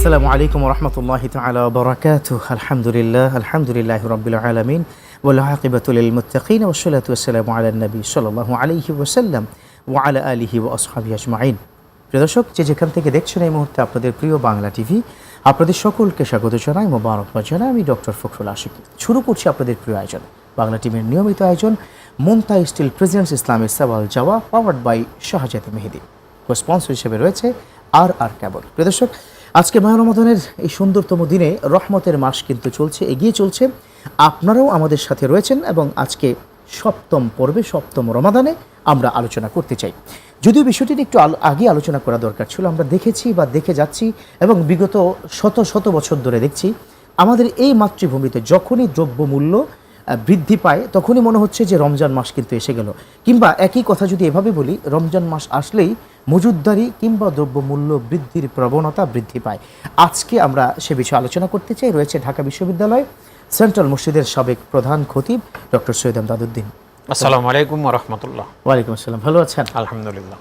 আসসালামু আলাইকুম রহমতুল্লাহ তালা বরাকাত আলহামদুলিল্লাহ আলহামদুলিল্লাহ রবিল আলমিন। ওলাকিবতুল মুতাকিন ওসলাতাম আলা নবী সাল্লাহ আলহি ওসাল্লাম ও আলা আলিহি ও আসহাবি আজমাইন। প্রিয় দর্শক, যে যেখান থেকে দেখছেন এই মুহূর্তে আপনাদের প্রিয় বাংলা টিভি, আপনাদের সকলকে স্বাগত জানাই মোবারকবাদ জানাই আমি ডক্টর ফখরুল আশিকি। শুরু করছি আপনাদের প্রিয় আয়োজন। বাংলা টিভির নিয়মিত আয়োজন মুমতা স্টিল প্রেসিডেন্টস ইসলামের সওয়াল জাওয়া powered by Shahzadi Mehedi. Sponsor হিসেবে রয়েছে আর আর কেবল। প্রিয় দর্শক আজকে মাহ রমাদানের এই সুন্দরতম দিনে রহমতের মাস কিন্তু চলছে, এগিয়ে চলছে। আপনারাও আমাদের সাথে রয়েছেন এবং আজকে সপ্তম পর্বে, সপ্তম রমাদানে আমরা আলোচনা করতে চাই। যদিও বিষয়টির একটু আগে আলোচনা করা দরকার ছিল, আমরা দেখেছি বা দেখে যাচ্ছি এবং বিগত শত শত বছর ধরে দেখছি, আমাদের এই মাতৃভূমিতে যখনই দ্রব্যমূল্য বৃদ্ধি পায়, তখনই মনে হচ্ছে যে রমজান মাস কিন্তু এসে গেল। কিংবা একই কথা যদি এভাবে বলি, রমজান মাস আসলেই মজুদদারি কিংবা দ্রব্যমূল্য বৃদ্ধির প্রবণতা বৃদ্ধি পায়। আজকে আমরা সে বিষয়ে আলোচনা করতে চাই। রয়েছে ঢাকা বিশ্ববিদ্যালয় সেন্ট্রাল মসজিদের সাবেক প্রধান খতিব ডক্টর সৈয়দ আমদাদুদ্দিন। আসসালামু আলাইকুম রহমতুল্লাহ। ওয়ালাইকুম আসসালাম। ভালো আছেন? আলহামদুলিল্লাহ।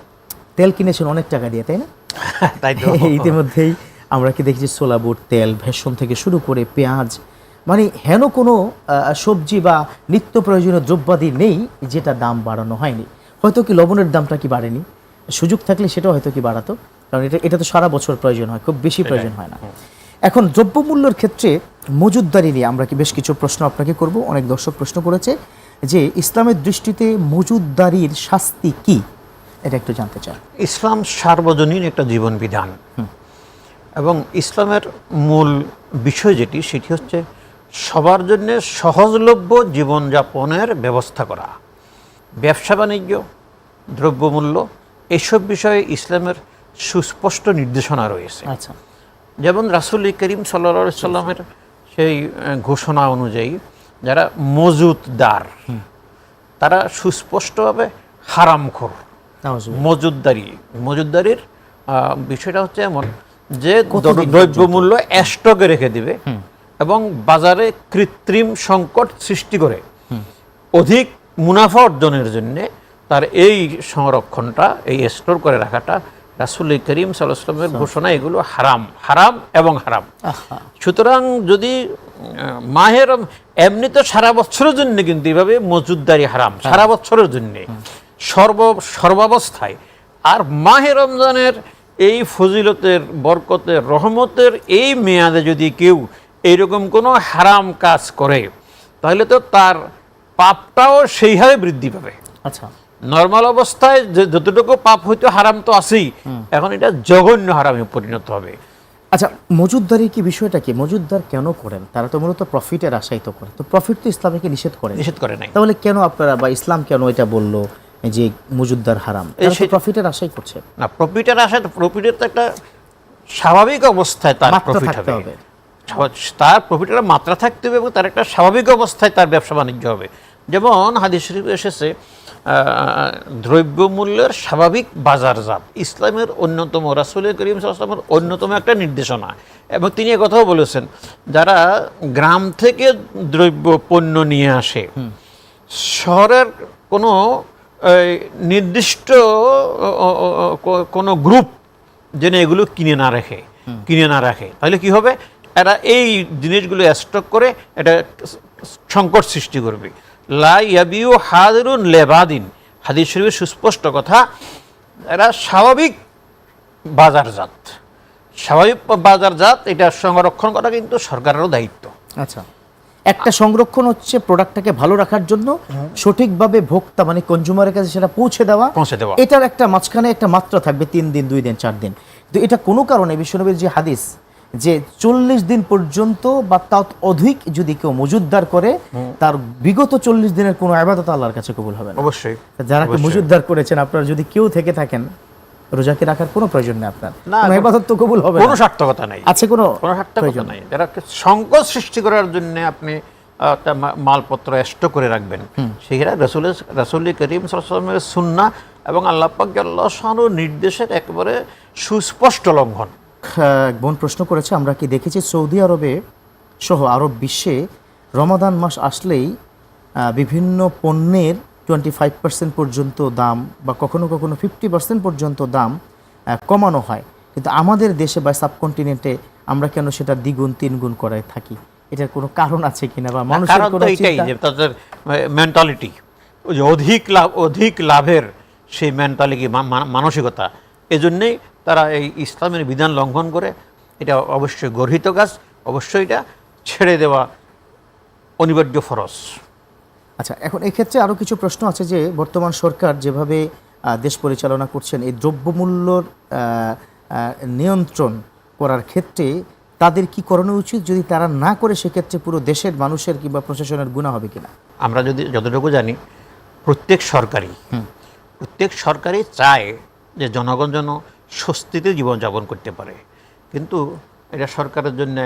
তেল কিনেছেন অনেক টাকা দিয়ে তাই না? তাই তো। ইতিমধ্যেই আমরা কি দেখছি সোলা বুট তেল ভেষণ থেকে শুরু করে পেঁয়াজ। মানে হেন কোনো সবজি বা নিত্য প্রয়োজনীয় দ্রব্যাদি নেই যেটা দাম বাড়ানো হয়নি। হয়তো কি লবণের দামটা কি বাড়েনি? সুযোগ থাকলে সেটাও হয়তো কি বাড়াতো? কারণ এটা এটা তো সারা বছর প্রয়োজন হয় খুব বেশি প্রয়োজন হয় না। এখন দ্রব্যমূল্যের ক্ষেত্রে মজুদদারি নিয়ে আমরা কি বেশ কিছু প্রশ্ন আপনাকে করব। অনেক দর্শক প্রশ্ন করেছে যে ইসলামের দৃষ্টিতে মজুদদারির শাস্তি কি? এটা একটু জানতে চাই। ইসলাম সার্বজনীন একটা জীবন বিধান এবং ইসলামের মূল বিষয় যেটি সেটি হচ্ছে সবার জন্য সহজলভ্য জীবনযাপনের ব্যবস্থা করা। ব্যবসা বাণিজ্য দ্রব্যমূল্য এসব বিষয়ে ইসলামের সুস্পষ্ট নির্দেশনা রয়েছে। আচ্ছা। যেমন রাসুল করিম সাল্লা সাল্লামের সেই ঘোষণা অনুযায়ী যারা মজুতদার তারা সুস্পষ্টভাবে হারামখোর। মজুদদারি। মজুদদারির বিষয়টা হচ্ছে এমন যে কতদিন দ্রব্যমূল্য স্টকে রেখে দিবে এবং বাজারে কৃত্রিম সংকট সৃষ্টি করে অধিক মুনাফা অর্জনের জন্য তার এই সংরক্ষণটা এই স্টোর করে রাখাটা রাসুল করিম সাল্লামের ঘোষণা এগুলো হারাম হারাম এবং হারাম। সুতরাং যদি মাহের এমনি তো সারা বছরের জন্য কিন্তু এইভাবে মজুদদারি হারাম সারা বছরের জন্য। সর্ব সর্বাবস্থায়। আর মাহে রমজানের এই ফজিলতের বরকতের রহমতের এই মেয়াদে যদি কেউ এইরকম কোনো হারাম কাজ করে তাহলে তো তার পাপটাও সেইভাবে বৃদ্ধি পাবে। আচ্ছা। নর্মাল অবস্থায় যে যতটুকু পাপ হইতো হারাম তো আছেই। এখন এটা জঘন্য হারামে পরিণত হবে। আচ্ছা মজুদদারির কি বিষয়টা কি? মজুদদার কেন করেন? তারা তো মূলত প্রফিটের আশাই তো করে। তো প্রফিট তো ইসলামকে নিষেধ করে নিষেধ করে নাই। তাহলে কেন আপনারা বা ইসলাম কেন এটা বলল যে মজুদদার হারাম? প্রফিটের আশাই করছে। না প্রফিটের আশা প্রফিটের তো একটা স্বাভাবিক অবস্থায় তার প্রফিট হবে। তার প্রফিটের মাত্রা থাকতে হবে এবং তার একটা স্বাভাবিক অবস্থায় তার ব্যবসা বাণিজ্য হবে। যেমন হাদিস শরীফ এসেছে দ্রব্যমূল্যের স্বাভাবিক বাজার বাজারজাত। ইসলামের অন্যতম রাসুল করিম সাল্লামের অন্যতম একটা নির্দেশনা। এবং তিনি কথাও বলেছেন যারা গ্রাম থেকে দ্রব্য পণ্য নিয়ে আসে শহরের কোনো নির্দিষ্ট কোনো গ্রুপ যেন এগুলো কিনে না রাখে কিনে না রাখে। তাহলে কি হবে? এরা এই জিনিসগুলো স্টক করে এটা সংকট সৃষ্টি করবে। লা ইয়াবিউ হাদিরুন লেবাদিন। হাদিস শরীফের সুস্পষ্ট কথা এরা স্বাভাবিক বাজারজাত স্বাভাবিক বাজারজাত এটা সংরক্ষণ করা কিন্তু সরকারেরও দায়িত্ব। আচ্ছা। একটা সংরক্ষণ হচ্ছে প্রোডাক্টটাকে ভালো রাখার জন্য সঠিকভাবে ভোক্তা মানে কনজিউমারের কাছে সেটা পৌঁছে দেওয়া। পৌঁছে দেওয়া। এটার একটা মাঝখানে একটা মাত্রা থাকবে তিন দিন দুই দিন চার দিন। তো এটা কোনো কারণে বিশ্বনবীর যে হাদিস যে চল্লিশ দিন পর্যন্ত বা তাও অধিক যদি কেউ মজুদদার করে তার বিগত চল্লিশ দিনের কোনো আবাদত আল্লাহর কাছে কবুল হবে না। অবশ্যই যারা মজুদদার করেছেন আপনারা যদি কেউ থেকে থাকেন রোজাকে রাখার কোনো প্রয়োজন নেই আপনার। না, ইবাদত তো কবুল হবে কোনো সার্থকতা নাই। আছে কোনো কোনো সার্থকতা নাই। যারা সংকট সৃষ্টি করার জন্য আপনি তা মা- মালপত্র স্টক করে রাখবেন রসুলের রসুল করিম সুন্না এবং আল্লাহ পাক আল্লাহ নির্দেশের একেবারে সুস্পষ্ট লঙ্ঘন। বোন প্রশ্ন করেছে আমরা কি দেখেছি সৌদি আরবে সহ আরব বিশ্বে রমাদান মাস আসলেই বিভিন্ন পণ্যের টোয়েন্টি ফাইভ পার্সেন্ট পর্যন্ত দাম বা কখনো কখনো ফিফটি পার্সেন্ট পর্যন্ত দাম কমানো হয়? কিন্তু আমাদের দেশে বা সাবকন্টিনেন্টে আমরা কেন সেটা দ্বিগুণ তিনগুণ করে থাকি? এটার কোনো কারণ আছে কিনা বা মানুষের কোনো তাদের মেন্টালিটি ওই যে অধিক লাভ অধিক লাভের সেই মেন্টালিটি মানসিকতা। এজন্যেই তারা এই ইসলামের বিধান লঙ্ঘন করে এটা অবশ্যই গর্হিত কাজ অবশ্যই এটা ছেড়ে দেওয়া অনিবার্য ফরজ। আচ্ছা এখন এই ক্ষেত্রে আরও কিছু প্রশ্ন আছে যে বর্তমান সরকার যেভাবে দেশ পরিচালনা করছেন এই দ্রব্যমূল্যর নিয়ন্ত্রণ করার ক্ষেত্রে তাদের কি করণীয় উচিত? যদি তারা না করে সেক্ষেত্রে পুরো দেশের মানুষের কিংবা প্রশাসনের গুণা হবে কিনা? আমরা যদি যতটুকু জানি প্রত্যেক সরকারই প্রত্যেক সরকারই চায় যে জনগণ যেন স্বস্তিতে জীবনযাপন করতে পারে। কিন্তু এটা সরকারের জন্য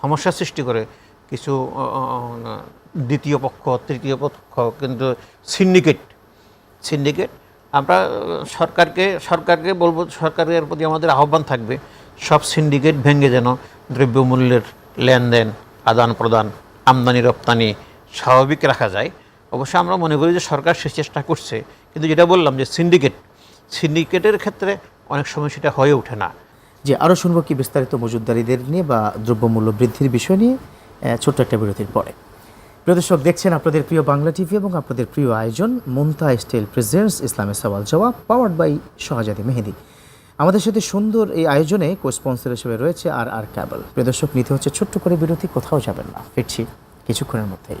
সমস্যা সৃষ্টি করে কিছু দ্বিতীয় পক্ষ, তৃতীয় পক্ষ, কিন্তু সিন্ডিকেট। সিন্ডিকেট, আমরা সরকারকে সরকারকে বলব, সরকারের প্রতি আমাদের আহ্বান থাকবে, সব সিন্ডিকেট ভেঙে যেন দ্রব্যমূল্যের লেনদেন আদান প্রদান আমদানি, রপ্তানি স্বাভাবিক রাখা যায়। অবশ্য আমরা মনে করি যে সরকার সে চেষ্টা করছে, কিন্তু যেটা বললাম যে সিন্ডিকেট সিন্ডিকেটের ক্ষেত্রে অনেক সময় সেটা হয়ে ওঠে না। যে আরও শুনব কি বিস্তারিত মজুদদারিদের নিয়ে বা দ্রব্যমূল্য বৃদ্ধির বিষয় নিয়ে ছোট্ট একটা বিরতির পরে। প্রিয় দর্শক, দেখছেন আপনাদের প্রিয় বাংলা টিভি এবং আপনাদের প্রিয় আয়োজন মুন্তা স্টাইল প্রেজেন্টস, ইসলামের সওয়াল জবাব পাওয়ার্ড বাই শাহজাদি মেহেদি। আমাদের সাথে সুন্দর এই আয়োজনে কো স্পন্সর হিসেবে রয়েছে আর আর ক্যাবল। প্রিয় দর্শক, নিতে হচ্ছে ছোট্ট করে বিরতি, কোথাও যাবেন না। ফিরছি কিছুক্ষণের মধ্যেই।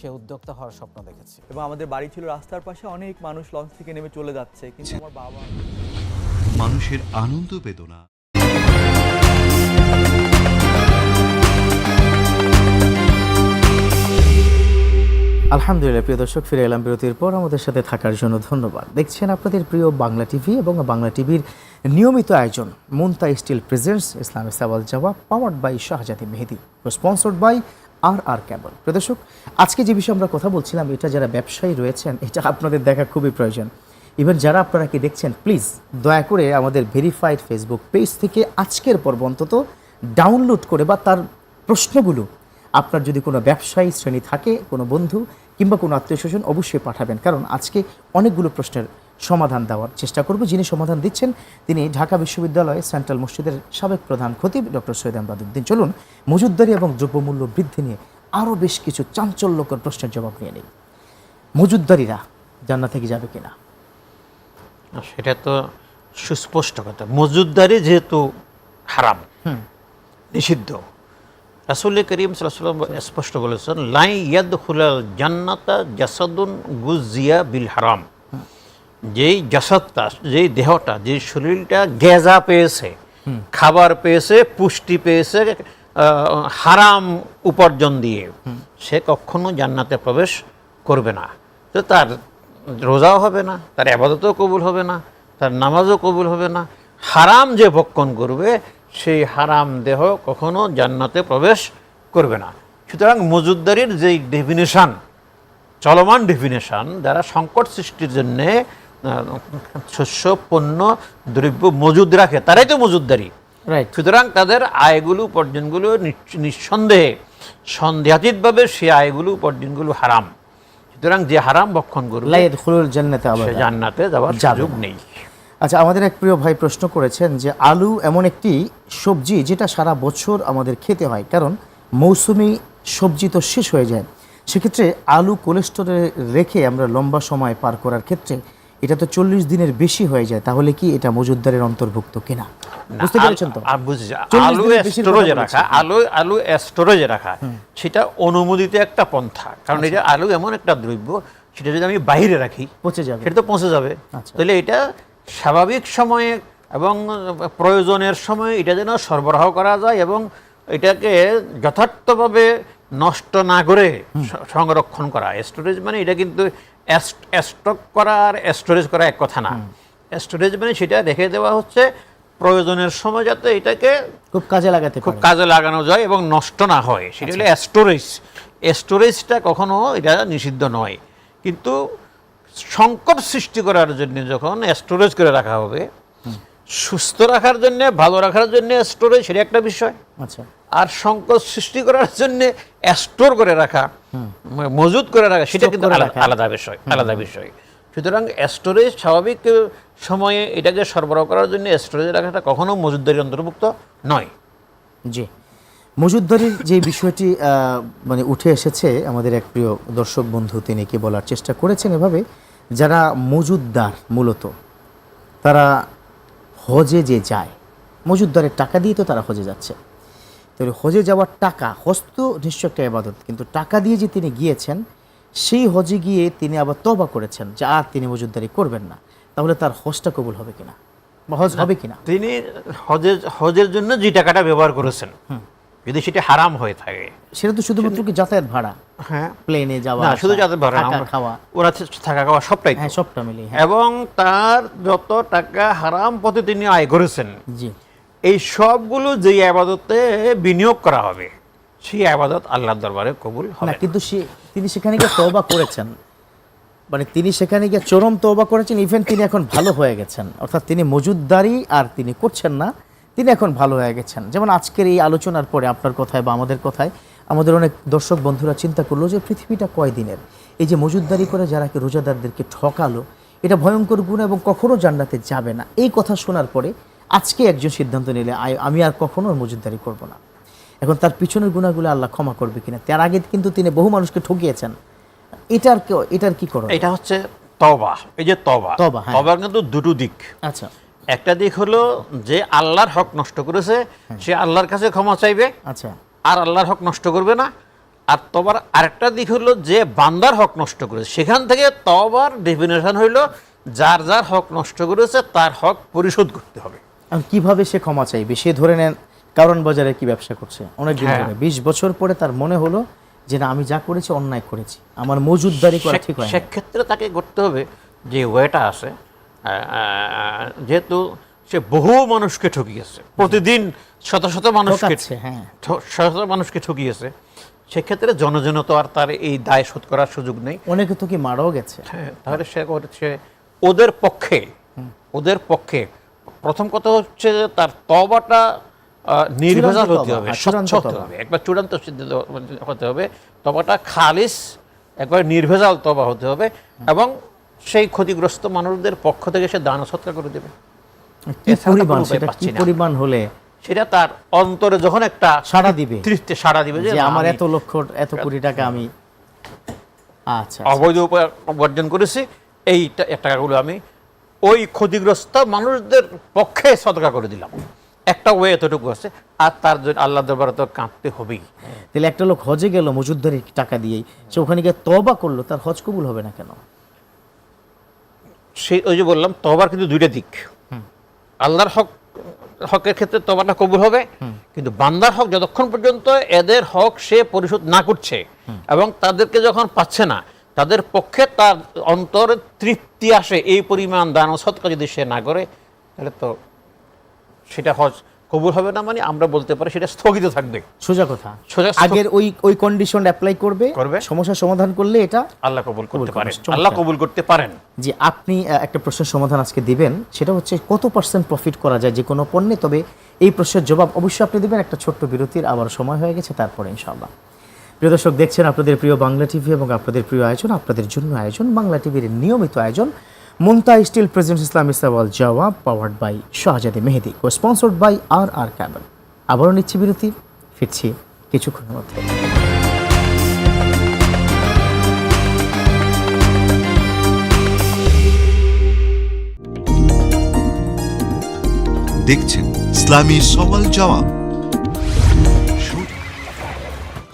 সে উদ্যোক্তা হওয়ার স্বপ্ন দেখেছে। এবং আমাদের বাড়ি ছিল রাস্তার পাশে অনেক মানুষ লঞ্চ থেকে নেমে চলে যাচ্ছে। কিন্তু আমার বাবা মানুষের আনন্দ বেদনা। আলহামদুলিল্লাহ প্রিয় দর্শক ফিরে এলাম বিরতির পর। আমাদের সাথে থাকার জন্য ধন্যবাদ। দেখছেন আপনাদের প্রিয় বাংলা টিভি এবং বাংলা টিভির নিয়মিত আয়োজন মুনতা স্টিল প্রেজেন্টস ইসলামী সাওয়াল জবাব powered by Shahzadi Mehedi. Sponsored by R আর কেবল। প্রদর্শক আজকে যে বিষয়ে আমরা কথা বলছিলাম, এটা যারা ব্যবসায়ী রয়েছেন, এটা আপনাদের দেখা খুবই প্রয়োজন। ইভেন যারা আপনারা কি দেখছেন প্লিজ দয়া করে আমাদের ভেরিফাইড ফেসবুক পেজ থেকে আজকের পর্ব অন্তত ডাউনলোড করে বা তার প্রশ্নগুলো আপনার যদি কোনো ব্যবসায়ী শ্রেণি থাকে, কোনো বন্ধু কিংবা কোনো আত্মীয় স্বজন, অবশ্যই পাঠাবেন। কারণ আজকে অনেকগুলো প্রশ্নের সমাধান দেওয়ার চেষ্টা করব। যিনি সমাধান দিচ্ছেন তিনি ঢাকা বিশ্ববিদ্যালয় সেন্ট্রাল মসজিদের সাবেক প্রধান খতিব ডক্টর সৈয়দ আহমদুদ্দিন চলুন মজুদদারি এবং দ্রব্যমূল্য বৃদ্ধি নিয়ে আরও বেশ কিছু চাঞ্চল্যকর প্রশ্নের জবাব নিয়ে নেই। মজুদদারিরা জান্নাত থেকে যাবে কিনা? সেটা তো সুস্পষ্ট কথা। মজুদদারি যেহেতু হারাম নিষিদ্ধ। রাসুল করিম সাল্লাম স্পষ্ট বলেছেন লাই ইয়াদ হুলাল জান্নাতা জাসাদুন গুজিয়া বিল হারাম। যেই জাসাদটা যেই দেহটা যে শরীরটা গেজা পেয়েছে খাবার পেয়েছে পুষ্টি পেয়েছে হারাম উপার্জন দিয়ে সে কখনো জান্নাতে প্রবেশ করবে না। তো তার রোজাও হবে না তার আবাদতও কবুল হবে না তার নামাজও কবুল হবে না। হারাম যে ভক্ষণ করবে সেই হারাম দেহ কখনো জান্নাতে প্রবেশ করবে না। সুতরাং মজুদদারির যেই ডেফিনেশান চলমান ডেফিনেশন যারা সংকট সৃষ্টির জন্যে শস্য পণ্য দ্রব্য মজুদ রাখে তারাই তো মজুদদারি। রাইট সুতরাং তাদের আয়গুলো উপার্জনগুলো নিঃসন্দেহে সন্দেহাতীতভাবে সে আয়গুলো উপার্জনগুলো হারাম। সুতরাং যে হারাম ভক্ষণ করবে জান্নাতে জান্নাতে যাওয়ার সুযোগ নেই। আচ্ছা আমাদের এক প্রিয় ভাই প্রশ্ন করেছেন যে আলু এমন একটি সবজি যেটা সারা বছর আমাদের খেতে হয় কারণ মৌসুমি সবজি তো শেষ হয়ে যায়। সেক্ষেত্রে আলু কোলেস্টোরে রেখে আমরা লম্বা সময় পার করার ক্ষেত্রে এটা তো চল্লিশ দিনের বেশি হয়ে যায় তাহলে কি এটা মজুদদারের অন্তর্ভুক্ত কিনা? বুঝতে পেরেছেন তো? আল- আ- বুঝছি। 40 আলু দিনের বেশির কথা স্টোরেজে রাখা আলু আলু স্টোরেজে রাখা সেটা অনুমোদিত একটা পন্থা। কারণ আচ্ছা। এটা আলু এমন একটা দ্রব্য সেটা যদি আমি বাইরে রাখি পচে যাবে। সেটা তো পৌঁছে যাবে। আচ্ছা। তাহলে এটা স্বাভাবিক সময়ে এবং প্রয়োজনের সময় এটা যেন সরবরাহ করা যায় এবং এটাকে যথার্থভাবে নষ্ট না করে সংরক্ষণ করা। স্টোরেজ মানে এটা কিন্তু স্টক করা আর স্টোরেজ করা এক কথা না। স্টোরেজ মানে সেটা রেখে দেওয়া হচ্ছে প্রয়োজনের সময় যাতে এটাকে খুব কাজে লাগাতে খুব কাজে লাগানো যায় এবং নষ্ট না হয়। সেটা হলো স্টোরেজ স্টোরেজটা কখনো এটা নিষিদ্ধ নয়। কিন্তু সংকট সৃষ্টি করার জন্য যখন স্টোরেজ করে রাখা হবে সুস্থ রাখার জন্য ভালো রাখার জন্য স্টোরেজ সেটা একটা বিষয়। আচ্ছা। আর সংকট সৃষ্টি করার জন্য স্টোর করে রাখা মজুত করে রাখা সেটা কিন্তু আলাদা- বিষয় আলাদা বিষয়। সুতরাং স্টোরেজ স্বাভাবিক সময়ে এটাকে সরবরাহ করার জন্য স্টোরেজে রাখাটা কখনো মজুদদারি অন্তর্ভুক্ত নয়। জি। মজুদদারির যে বিষয়টি মানে উঠে এসেছে আমাদের এক প্রিয় দর্শক বন্ধু তিনি কি বলার চেষ্টা করেছেন এভাবে যারা মজুদদার মূলত তারা হজে যে যায় মজুদদারের টাকা দিয়ে তো তারা হজে যাচ্ছে। তো এই হজে যাওয়ার টাকা হজ তো নিশ্চয় একটা আবাদত কিন্তু টাকা দিয়ে যে তিনি গিয়েছেন সেই হজে গিয়ে তিনি আবার তবা করেছেন যে আর তিনি মজুদদারি করবেন না। তাহলে তার হজটা কবুল হবে কিনা? বা হজ হবে কিনা? তিনি হজের হজের জন্য যে টাকাটা ব্যবহার করেছেন যদি সেটা হারাম হয়ে থাকে। সেটা তো শুধুমাত্র কি যাতায়াত ভাড়া? হ্যাঁ। প্লেনে যাওয়া না শুধু আসা, যাতে ভাড়া থাকা, খাওয়া। ওরা থাকা খাওয়া সবটাই হ্যাঁ সবটা মিলিয়ে হ্যাঁ। এবং তার যত টাকা হারাম পথে তিনি আয় করেছেন জি। এই সবগুলো যে আবাদতে বিনিয়োগ করা হবে সেই আবাদত আল্লাহর দরবারে কবুল হবে কিন্তু সে তিনি সেখানে গিয়ে তওবা করেছেন। মানে তিনি সেখানে গিয়ে চরম তওবা করেছেন ইভেন তিনি এখন ভালো হয়ে গেছেন। অর্থাৎ তিনি মজুদদারি আর তিনি করছেন না তিনি এখন ভালো হয়ে গেছেন। যেমন আজকের এই আলোচনার পরে আপনার কথায় বা আমাদের কথায় আমাদের অনেক দর্শক বন্ধুরা চিন্তা করল যে পৃথিবীটা কয় দিনের? এই যে মজুদদারি করে যারা কি রোজাদারদেরকে ঠকালো এটা ভয়ঙ্কর গুণ এবং কখনো জান্নাতে যাবে না। এই কথা শোনার পরে আজকে একজন সিদ্ধান্ত নিলে আমি আর কখনো মজুদারি করব না। এখন তার পিছনের গুণাগুলো আল্লাহ ক্ষমা করবে কিনা তার আগে কিন্তু তিনি বহু মানুষকে ঠকিয়েছেন। এটার এটার কি করো এটা হচ্ছে তবা এই যে তবা তবা, হ্যাঁ। কিন্তু দুটো দিক। আচ্ছা। একটা দিক হলো যে আল্লাহর হক নষ্ট করেছে সে আল্লাহর কাছে ক্ষমা চাইবে আচ্ছা। আর আল্লাহর হক নষ্ট করবে না। আর তবার আরেকটা দিক হলো যে বান্দার হক নষ্ট করেছে। সেখান থেকে তবার ডেফিনেশন হইল যার যার হক নষ্ট করেছে তার হক পরিশোধ করতে হবে। কীভাবে সে ক্ষমা চাইবে? সে ধরে নেন কারণ বাজারে কি ব্যবসা করছে? অনেক দিন হ্যাঁ। ধরে বিশ বছর পরে তার মনে হলো যে না আমি যা করেছি অন্যায় করেছি। আমার মজুদদারি করা ঠিক হয় সেক্ষেত্রে তাকে করতে হবে যে ওয়েটা আছে। যেহেতু সে বহু মানুষকে ঠকিয়েছে। প্রতিদিন শত শত মানুষকে হ্যাঁ। শত শত মানুষকে ঠকিয়েছে। সেক্ষেত্রে জনজন তো আর তার এই দায় শোধ করার সুযোগ নেই। অনেকে তো কি মারাও গেছে? হ্যাঁ, তাহলে সে করছে ওদের পক্ষে ওদের পক্ষে প্রথম কথা হচ্ছে যে তার তবাটা নির্ভেজাল হতে হবে হ্যাঁ, স্বচ্ছ হতে হবে। একবার চূড়ান্ত সিদ্ধান্ত হতে হবে তবাটা খালিস একবার নির্ভেজাল তবা হতে হবে এবং সেই ক্ষতিগ্রস্ত মানুষদের পক্ষ থেকে সে দান সৎকার করে দেবে। পরিমাণ হলে সেটা তার অন্তরে যখন একটা সাড়া দিবে? তৃপ্তি সাড়া দিবে যে আমার এত লক্ষ এত কোটি টাকা আমি আচ্ছা অবৈধ উপায় অর্জন করেছি এই টাকাগুলো আমি ওই ক্ষতিগ্রস্ত মানুষদের পক্ষে সদকা করে দিলাম। একটা ওয়ে এতটুকু আছে আর তার জন্য আল্লাহ দরবারে তো কাঁদতে হবেই। তাহলে একটা লোক হজে গেল মজুদদারি টাকা দিয়েই সে ওখানে গিয়ে তবা করল তার হজ কবুল হবে না কেন? সেই ওই যে বললাম তবার কিন্তু দুইটা দিক। আল্লাহর হক হকের ক্ষেত্রে তবাটা কবুল হবে কিন্তু বান্দার হক যতক্ষণ পর্যন্ত এদের হক সে পরিশোধ না করছে এবং তাদেরকে যখন পাচ্ছে না তাদের পক্ষে তার অন্তরে তৃপ্তি আসে এই পরিমাণ দান ও সৎকা যদি সে না করে তাহলে তো সেটা হজ কবুল হবে না মানে আমরা বলতে পারি সেটা স্থগিত থাকবে। সোজা কথা। সোজা আগের ওই ওই কন্ডিশন অ্যাপ্লাই করবে করবে। সমস্যার সমাধান করলে এটা আল্লাহ কবুল করতে। পারেন। আল্লাহ কবুল করতে পারেন। যে আপনি একটা প্রশ্নের সমাধান আজকে দিবেন সেটা হচ্ছে কত পার্সেন্ট প্রফিট করা যায় যে কোনো পণ্যে? তবে এই প্রশ্নের জবাব অবশ্যই আপনি দিবেন। একটা ছোট্ট বিরতির আবার সময় হয়ে গেছে তারপরে ইনশাআল্লাহ। প্রিয় দর্শক, দেখছেন আপনাদের প্রিয় বাংলা টিভি এবং আপনাদের প্রিয় আয়োজন, আপনাদের জন্য আয়োজন, বাংলা টিভির নিয়মিত আয়োজন মুন্তা স্টিল প্রেজেন্ট ইসলাম ইসাওয়াল জওয়াব powered by Shahzadi Mehedi O sponsored by R R cable আবারও নিচ্ছি বিরতি, ফিরছি কিছুক্ষণের মধ্যে দেখছেন ইসলামী সওয়াল সোজা।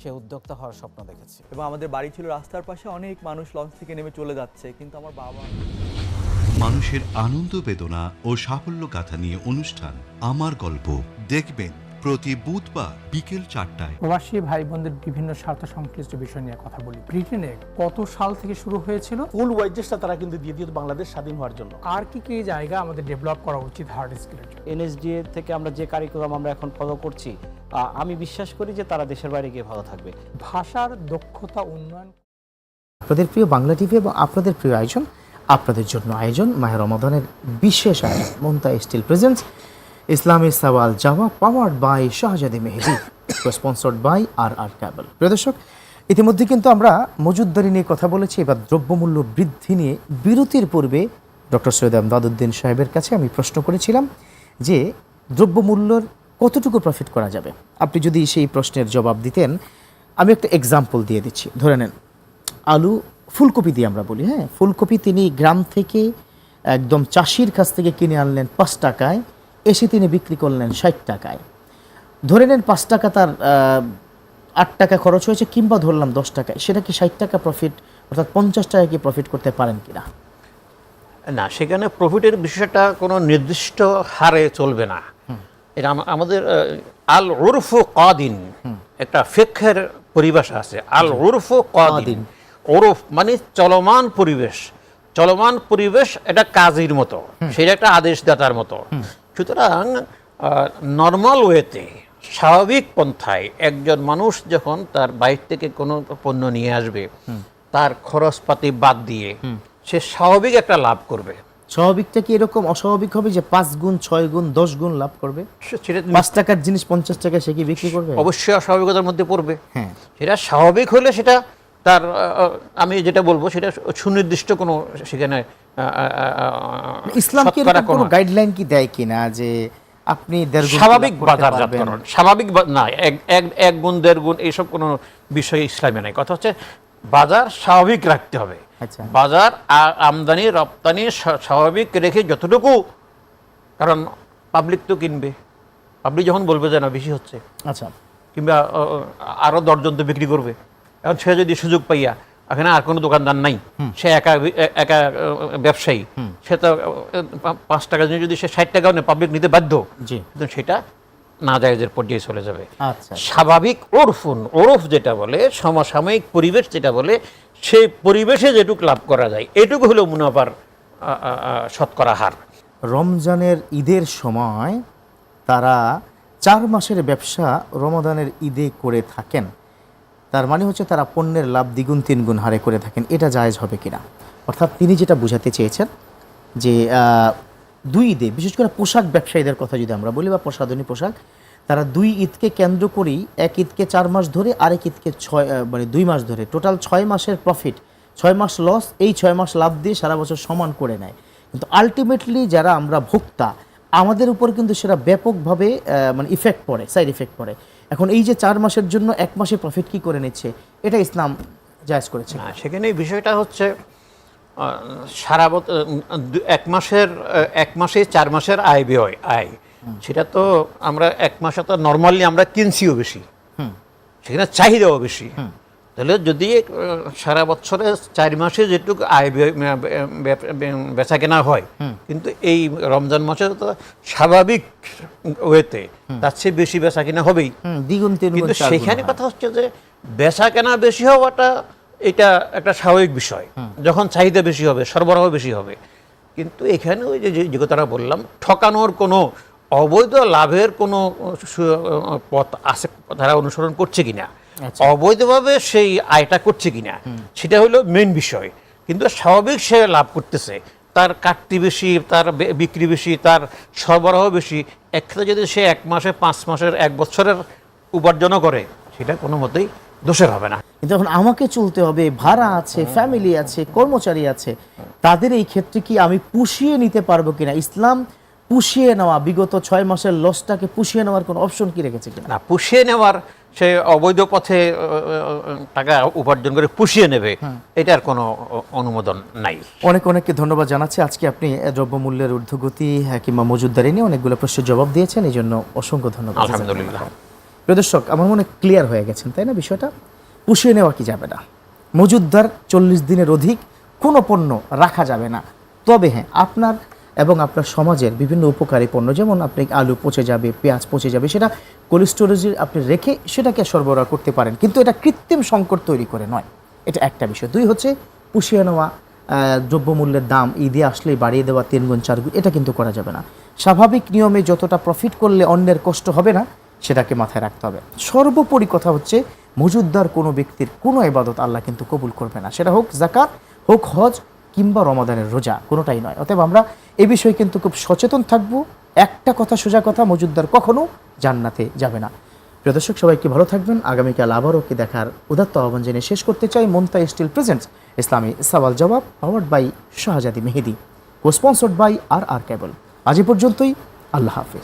সে উদ্যোক্তা হওয়ার স্বপ্ন দেখেছে। এবং আমাদের বাড়ি ছিল রাস্তার পাশে অনেক মানুষ লঞ্চ থেকে নেমে চলে যাচ্ছে কিন্তু আমার বাবা মানুষের আনন্দ বেদনা ও সাফল্য গাথা নিয়ে অনুষ্ঠান আমার গল্প দেখবেন প্রতি বুধবার বিকেল চারটায়। প্রবাসী ভাই বোনদের বিভিন্ন স্বার্থ সংশ্লিষ্ট বিষয় নিয়ে কথা বলি। ব্রিটেনে কত সাল থেকে শুরু হয়েছিল? ফুল ওয়াইজেসটা তারা কিন্তু দিয়ে দিত বাংলাদেশ স্বাধীন হওয়ার জন্য। আর কি কি জায়গা আমাদের ডেভেলপ করা উচিত হার্ড স্কিলের জন্য? এনএসডিএ থেকে আমরা যে কারিকুলাম আমরা এখন ফলো করছি আমি বিশ্বাস করি যে তারা দেশের বাইরে গিয়ে ভালো থাকবে। ভাষার দক্ষতা উন্নয়ন আপনাদের প্রিয় বাংলা টিভি এবং আপনাদের প্রিয় আয়োজন আপনাদের জন্য আয়োজন মাহের রমাদানের বিশেষ আয়োজন মমতা স্টিল প্রেজেন্টস ইসলামী সওয়াল জাওয়া powered by Shahzadi Mehedi sponsored by R R cable প্রিয় দর্শক, ইতিমধ্যে কিন্তু আমরা মজুদদারি নিয়ে কথা বলেছি, এবার দ্রব্যমূল্য বৃদ্ধি নিয়ে বিরতির পূর্বে ডক্টর সৈয়দ আমদাদুদ্দিন সাহেবের কাছে আমি প্রশ্ন করেছিলাম যে দ্রব্যমূল্যর কতটুকু প্রফিট করা যাবে? আপনি যদি সেই প্রশ্নের জবাব দিতেন, আমি একটা এক্সাম্পল দিয়ে দিচ্ছি। ধরে নেন, আলু ফুলকপি দিয়ে আমরা বলি হ্যাঁ? ফুলকপি তিনি গ্রাম থেকে একদম চাষির কাছ থেকে কিনে আনলেন পাঁচ টাকায়। এসে তিনি বিক্রি করলেন ষাট টাকায়। ধরে নেন পাঁচ টাকা তার আট টাকা খরচ হয়েছে কিংবা ধরলাম দশ টাকায়। সেটা কি ষাট টাকা প্রফিট অর্থাৎ পঞ্চাশ টাকা কি প্রফিট করতে পারেন কিনা? না সেখানে প্রফিটের বিষয়টা কোনো নির্দিষ্ট হারে চলবে না। এটা আমাদের আল উরফ কাদিন একটা ফেকের পরিভাষা আছে। আল উরফ কাদিন। ওরফ মানে চলমান পরিবেশ। চলমান পরিবেশ এটা কাজের মতো। সেটা একটা আদেশদাতার মতো। সুতরাং নর্মাল ওয়েতে স্বাভাবিক পন্থায় একজন মানুষ যখন তার বাইর থেকে কোনো পণ্য নিয়ে আসবে তার খরচপাতি বাদ দিয়ে সে স্বাভাবিক একটা লাভ করবে। স্বাভাবিকটা কি এরকম অস্বাভাবিক হবে যে পাঁচ গুণ ছয় গুণ দশ গুণ লাভ করবে? সেটা পাঁচ টাকার জিনিস পঞ্চাশ টাকা সে কি বিক্রি করবে? অবশ্যই অস্বাভাবিকতার মধ্যে পড়বে। হ্যাঁ। সেটা স্বাভাবিক হলে সেটা তার আমি যেটা বলব সেটা সুনির্দিষ্ট কোনো সেখানে ইসলাম কি কোনো গাইডলাইন কি দেয় কিনা যে আপনি স্বাভাবিক বাজারজাতকরণ স্বাভাবিক না এক গুণ দেড় গুণ এইসব কোনো বিষয় ইসলামে নাই। কথা হচ্ছে বাজার স্বাভাবিক রাখতে হবে। আচ্ছা। বাজার আমদানি রপ্তানি স্বাভাবিক রেখে যতটুকু কারণ পাবলিক তো কিনবে। পাবলিক যখন বলবে যে না বেশি হচ্ছে আচ্ছা। কিংবা আ, আ, আরও দশজন তো বিক্রি করবে। এখন সে যদি সুযোগ পাইয়া এখানে আর কোনো দোকানদার নাই সে একা একা ব্যবসায়ী সে তো পাঁচ টাকা যদি সে ষাট টাকাও পাবলিক নিতে বাধ্য কিন্তু সেটা নাজায়েজের পর্যায়ে চলে যাবে। আচ্ছা স্বাভাবিক ওরফুন ওরফ যেটা বলে সমসাময়িক পরিবেশ যেটা বলে সেই পরিবেশে যেটুকু লাভ করা যায় এটুকু হলো মুনাফার শতকরা হার। রমজানের ঈদের সময় তারা চার মাসের ব্যবসা রমাদানের ঈদে করে থাকেন। তার মানে হচ্ছে তারা পণ্যের লাভ দ্বিগুণ, তিনগুণ হারে করে থাকেন। এটা জায়েজ হবে কিনা? অর্থাৎ তিনি যেটা বোঝাতে চেয়েছেন যে দুই ঈদে, বিশেষ করে পোশাক ব্যবসায়ীদের কথা যদি আমরা বলি বা প্রসাধনী পোশাক, তারা দুই ঈদকে কেন্দ্র করেই এক ঈদকে চার মাস ধরে, আরেক ঈদকে ছয় মানে দুই মাস ধরে, টোটাল ছয় মাসের প্রফিট ছয় মাস লস এই ছয় মাস লাভ দিয়ে সারা বছর সমান করে নেয়। কিন্তু আলটিমেটলি যারা আমরা ভোক্তা, আমাদের উপর কিন্তু সেটা ব্যাপকভাবে মানে ইফেক্ট পড়ে সাইড ইফেক্ট পড়ে। এখন এই যে চার মাসের জন্য এক মাসে প্রফিট কি করে নিচ্ছে এটা ইসলাম জায়জ করেছে। না সেখানে এই বিষয়টা হচ্ছে সারা বছর এক মাসের এক মাসে চার মাসের আয় ব্যয় আয়। সেটা তো আমরা এক মাসে তো নর্মালি আমরা কিনছিও বেশি। সেখানে চাহিদাও বেশি। তাহলে যদি সারা বছরে চার মাসে যেটুকু আয় বেচা কেনা হয় কিন্তু এই রমজান মাসে তো স্বাভাবিক ওয়েতে তার চেয়ে বেশি বেচা কেনা হবেই। দ্বিগুণ কিন্তু সেখানে কথা হচ্ছে যে বেচা কেনা বেশি হওয়াটা এটা একটা স্বাভাবিক বিষয়। যখন চাহিদা বেশি হবে সরবরাহ বেশি হবে। কিন্তু এখানে ওই যে যে- কথাটা বললাম ঠকানোর কোনো অবৈধ লাভের কোনো পথ আছে তারা অনুসরণ করছে কিনা। অবৈধভাবে সেই আয়টা করছে কিনা সেটা হলো মেন বিষয়। কিন্তু স্বাভাবিক সে লাভ করতেছে। তার কাটতি বেশি তার বিক্রি বেশি তার সরবরাহ বেশি। একসাথে যদি সে এক মাসে পাঁচ মাসের এক বছরের উপার্জনও করে সেটা কোনো মতেই দোষের হবে না। কিন্তু এখন আমাকে চলতে হবে ভাড়া আছে ফ্যামিলি আছে কর্মচারী আছে। তাদের এই ক্ষেত্রে কি আমি পুষিয়ে নিতে পারব কিনা? ইসলাম পুষিয়ে নেওয়া বিগত ছয় মাসের লসটাকে পুষিয়ে নেওয়ার কোনো অপশন কি রেখেছে কিনা? না পুষিয়ে নেওয়ার সে অবৈধ পথে টাকা উপার্জন করে পুষিয়ে নেবে এটার কোনো অনুমোদন নাই। অনেক অনেককে ধন্যবাদ জানাচ্ছি। আজকে আপনি দ্রব্যমূল্যের ঊর্ধ্বগতি কিংবা মজুদদারি নিয়ে অনেকগুলো প্রশ্নের জবাব দিয়েছেন এই জন্য অসংখ্য ধন্যবাদ। আলহামদুলিল্লাহ। প্রিয় দর্শক আমার মনে ক্লিয়ার হয়ে গেছেন তাই না বিষয়টা? পুষিয়ে নেওয়া কি যাবে না? মজুদদার চল্লিশ দিনের অধিক কোনো পণ্য রাখা যাবে না। তবে হ্যাঁ আপনার এবং আপনার সমাজের বিভিন্ন উপকারী পণ্য, যেমন আপনি আলু পচে যাবে, পেঁয়াজ পচে যাবে, সেটা কোল্ড স্টোরেজে আপনি রেখে সেটাকে সরবরাহ করতে পারেন। কিন্তু এটা কৃত্রিম সংকট তৈরি করে নয়। এটা একটা বিষয়। দুই হচ্ছে পুষিয়ে নেওয়া দ্রব্যমূল্যের দাম ঈদে আসলেই বাড়িয়ে দেওয়া তিন গুণ এটা কিন্তু করা যাবে না। স্বাভাবিক নিয়মে যতটা প্রফিট করলে অন্যের কষ্ট হবে না, সেটাকে মাথায় রাখতে হবে। সর্বোপরি কথা হচ্ছে, মজুদদার কোনো ব্যক্তির কোনো ইবাদত আল্লাহ কিন্তু কবুল করবে না। সেটা হোক জাকাত, হোক হজ কিংবা রমাদানের রোজা, কোনোটাই নয়। অতএব আমরা এ বিষয়ে কিন্তু খুব সচেতন থাকব। একটা কথা, সোজা কথা মজুদদার কখনো জান্নাতে যাবে না। প্রিয় দর্শক, সবাইকে ভালো থাকবেন। আগামীকাল আবারও কি দেখার উদাত্ত আহ্বান জেনে শেষ করতে চাই মন্তা স্টিল প্রেজেন্টস, ইসলামী সওয়াল জবাব পাওয়ার্ড বাই শাহজাদি মেহেদি ও স্পন্সর্ড বাই আর আর কেবল আজ পর্যন্তই, আল্লাহ হাফিজ।